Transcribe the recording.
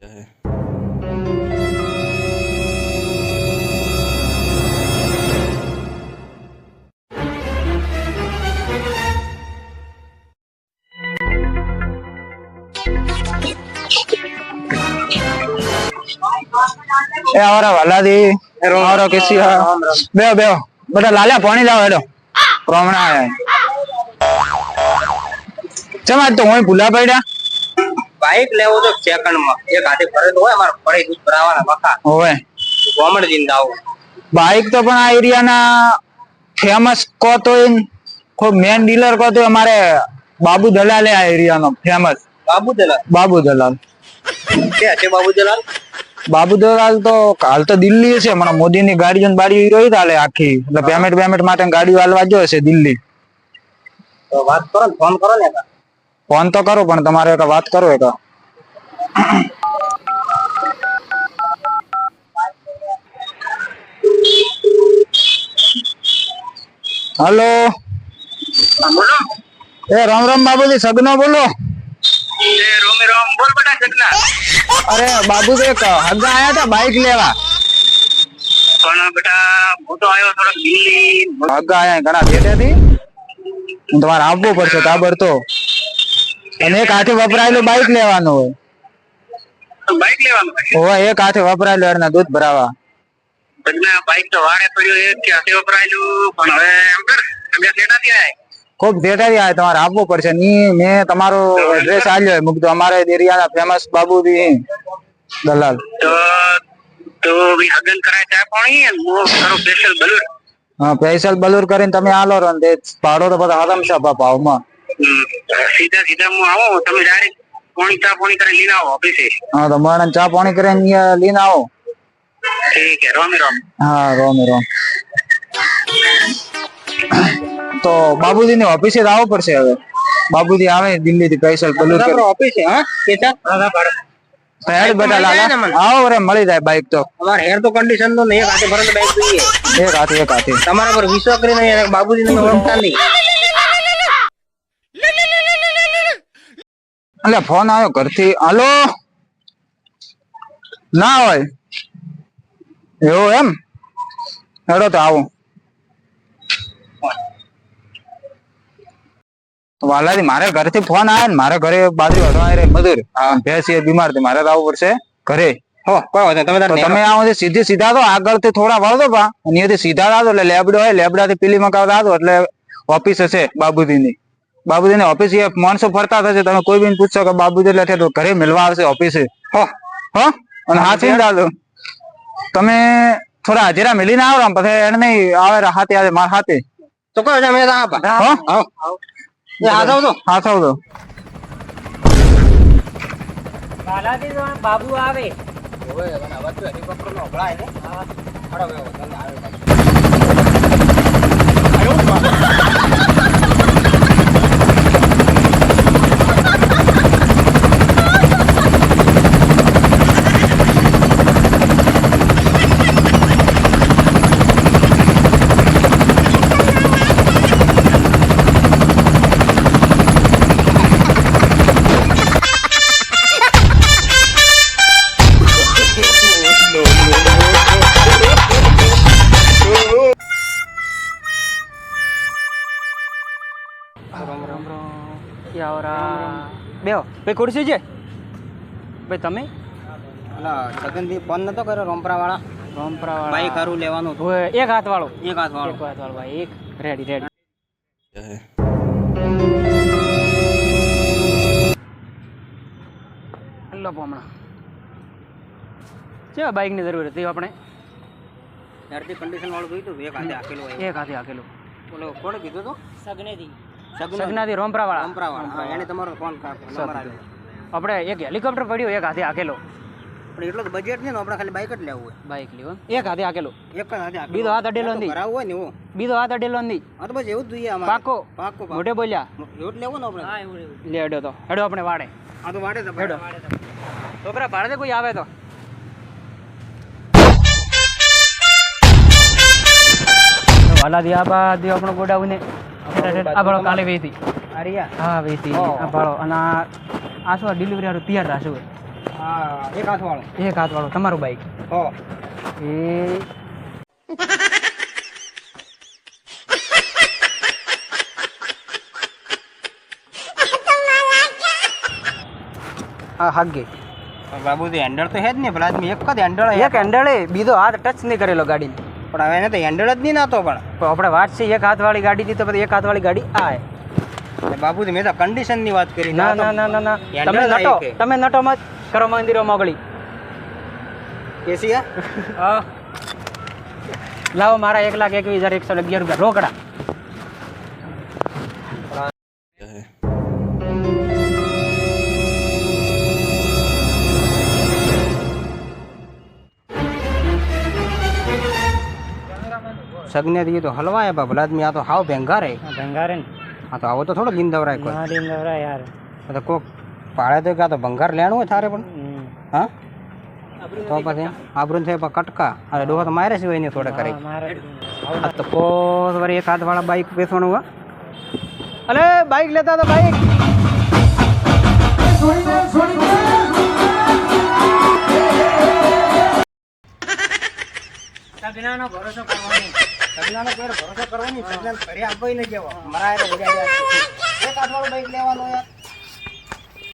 એ આવરા વાલાદી આવરો કેસી હા બેહો બેહો બધા લાલ્યા પાણી લાવો હેડો પ્રમાણે આયા ચમ આજ તો હું ભૂલા પડ્યા બાઈક લેવું તો સેકન્ડમાં. એક હાથે ફરજ હોય અમારે ફરી દૂધ ભરાવાના મખા હોય કોમડ જિંદા આવું. બાઈક તો પણ આ એરિયાના ફેમસ કહો તો ખૂબ મેન ડીલર કહો તો અમારે બાબુ દલાલે આ એરિયાનો ફેમસ બાબુ દલાલ? બાબુ દલાલ. ક્યાં છે બાબુ દલાલ? બાબુ દલાલ તો હાલ તો દિલ્હી છે હમણાં મોદીની ગાડી જોઈને બાડી રહી હાલે આખી. એટલે પેમેન્ટ પેમેન્ટ માટે ગાડી હાલવા જો છે દિલ્હી. તો વાત કરો ને ફોન કરો ને ફોન તો કરો, પણ તમારે વાત કરો એક હલો. એ રામ રામ બાબુજી, સગનો બોલો. અરે, બાબુજી એક હગા આયા હતા બાઈક લેવા. પણ બેટા હું તો હગા આયા, ઘણા ભેટેથી તમારે આવવું પડશે તાબર તો અને એક હાથે વપરાયેલું બાઈક લેવાનું હોય. બાઈક લેવાનું હોય એક હાથે વપરાયેલું એના દૂધ ભરાવા. બાઈક તો વારે પડ્યું એક હાથે વપરાયેલું પણ હવે એમ કર અમે સેટા થી ખૂબ ભેટાથી આવે તમારે આપવું પડશે. ની મેં તમારો એડ્રેસ આલ્યો મૂકતો અમારે એરિયાના ફેમસ બાબુજી દલાલ. તો તો હગન કરાય ત્યાં પાણી અને હું કરો સ્પેશિયલ બલૂર હા સ્પેશિયલ બલૂર કરીને તમે આલો રહો ને તે ભાડો તો બધા આરામ છે ભાવમાં સીધા સીધા હું આવું તમે ડાયરેક્ટ પાણી ચા પાણી કરી લઈને આવો ઓફિસે હા તો મને ચા પાણી કરીને અહીંયા લઈને આવો. ઠીક છે રોમી રોમ. હા રોમી રોમ. તો બાબુજી ની ઓફિસે જ આવવું પડશે હવે. બાબુજી આવે દિલ્હી થી સ્પેશિયલ બલૂર કરી ઓફિસે હા? કેતા હેડ બેટા લાલા. આવો રે મળી જાય બાઈક તો. અમાર હેર તો કન્ડિશન તો નહીં હાથે ભરેલું બાઈક જોઈએ. એક હાથે એક હાથે. તમારા પર વિશ્વાસ કરીને બાબુજી ને ઓળખતા નહીં. એટલે ફોન આવ્યો ઘરથી. હાલો? ના હોય. એવું એમ? હેડો તો આવું. વાલાજી મારે ઘરથી ફોન આવે ને મારે ઘરે બાજરી વધવા રે મજૂર ભેંસ એ બીમાર છે મારે તો આવવું પડશે ઘરે. તમે તમે આવો છો સીધી સીધા તો આગળથી થોડા વળો પા. અને અહીંયાથી સીધા રાતો એટલે લેબડો હોય લેબડાથી પીલી મકાવતા મકાવ એટલે ઓફિસ હશે બાબુજી ની બાબુજી ને ઓફિસ એ માણસો ફરતા થશે તમે કોઈ બી પૂછશો કે બાબુજી એટલે ઠેઠ ઘરે મળવા આવશે ઓફિસે હો હો અને હાથી દાદો તમે થોડા હાજરા મિલીને આવો પછી એને નહીં આવે હાથે આવે મારા હાથે. તો તો આવો. એ હાથ આવતો હાથ તો બાબુ આવે. યાવરા બેહો ભાઈ ખુરશી છે? ભાઈ તમે? સગનથી ફોન નતો કર્યો રોમપરા વાળા રોમપરા બાઈક વાળા હારું લેવાનું એક હાથ વાળો એક હાથ વાળો એક હાથ વાળો ભાઈ એક. રેડી રેડી લો હમણાં. છે બાઈકની જરૂર હતી આપણે? ત્યારથી કન્ડિશન વાળું જોઈતું હતું, એક હાથે આકેલું એક હાથે આકેલું બોલો કોણે કીધું હતું સગનેથી. સગનો સગનાથી રોમપરા વાળા રોમપરા વાળા હા, એને તમારો ફોન નંબર આપ્યો. આપણે એક હેલિકોપ્ટર પડ્યું એક હાથે હાકેલો. પણ એટલો તો બજેટ નહીં ને આપણે ખાલી બાઇક જ લેવું હોય. બાઈક લીધો એક હાથે હાકેલો. એક હાથે બીજો હાથ અડેલો નહીં. ભરાવું હોય ને એવું. બીજો હાથ અડેલો નહીં. હા તો બસ એવું જ જોઈએ અમારે. પાકો. મોઢે બોલ્યા. એવું જ લેવું ને આપણે. લે હેડો તો. હેડો આપણે વાડે. હા તો વાડે હેડો છોકરા ભાડે. કોઈ આવે તો. વાલાદી આ બાદ આપણો ગોડાઉને આ ભાડો કાલે વેચી. આરિયા હા વેચી. આ ભાડો. અને આ આ શું ડિલિવરી વાળું તૈયાર રાખશું હા એક હાથ વાળો એક હાથ વાળો તમારું બાઈક હો એ બાબુ હાગે. બાબુજી હેન્ડલ તો હે જ ને પેલા એક જ હેન્ડલ એક હેન્ડલ બીજો હાથ ટચ નહીં કરેલો ગાડી પણ હવે એને તો હેન્ડલ જ નહીં નાતો પણ. આપણે વાત છે એક હાથ વાળી ગાડી થી તો પછી એક હાથ વાળી ગાડી આ બાપુજી મેં તો કન્ડિશનની વાત કરી ના ના ના ના ના. તમે નટો તમે નટો મત કરો મંદિરો મોગળી. કેસી હા. લાવો મારા એક લાખ એકવીસ હજાર એકસો અગિયાર રૂપિયા રોકડા. સગને દીએ તો હલવાય બા ભલા આદમી આ તો હાવ ભેંગા રે ભંગારે રે હા તો આવો તો થોડો લીંદવરાય કોઈ. લીન દવરાય યાર. તો કોક પાળે તો કા તો ભંગાર લેણું હોય થારે પણ. હા? તો પછી આબરૂન થાય પણ કટકા. અને ડોહો તો મારે સિવાય ને થોડે કરી. આ તો કોસ વળી એક હાથ વાળા બાઈક બેસવાનું હોય અલે બાઈક લેતા તો બાઈક સગનાનો ભરોસો કરવાનો સગનાનો કોઈ ભરોસો કરવો નહીં સગનાને ઘરે આપવાય નહીં જવા મારા એક હાથ વાળું બાઈક લેવાનો યાર